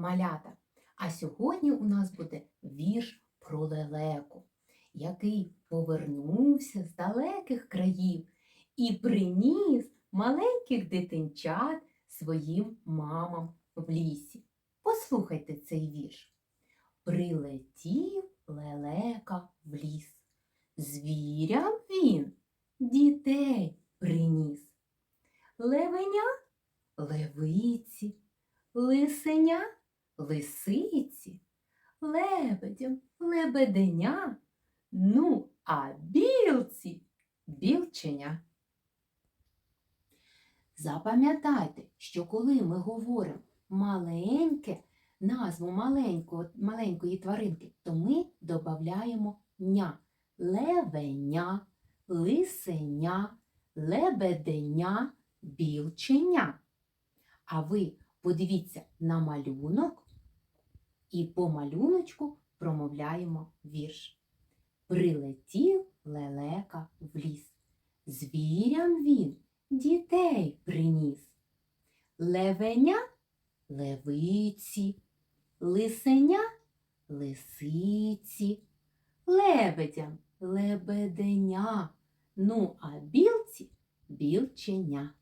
малята! А сьогодні у нас буде вірш про лелеку, який повернувся з далеких країв і приніс маленьких дитинчат своїм мамам в лісі. Послухайте цей вірш. Прилетів лелека в ліс. Звірям він дітей приніс. Левеня левиці, лисеня лисиці, лебедям лебеденя, ну, а білці білченя. Запам'ятайте, що коли ми говоримо маленьке, назву маленького, маленької тваринки, то ми додаємо ня. Левеня, лисеня, лебеденя, білченя. А ви подивіться на малюнок і по малюночку промовляємо вірш. Прилетів лелека в ліс. Звірям він дітей приніс. Левеня левиці, лисеня лисиці, лебедям лебеденя, ну а білці білченя.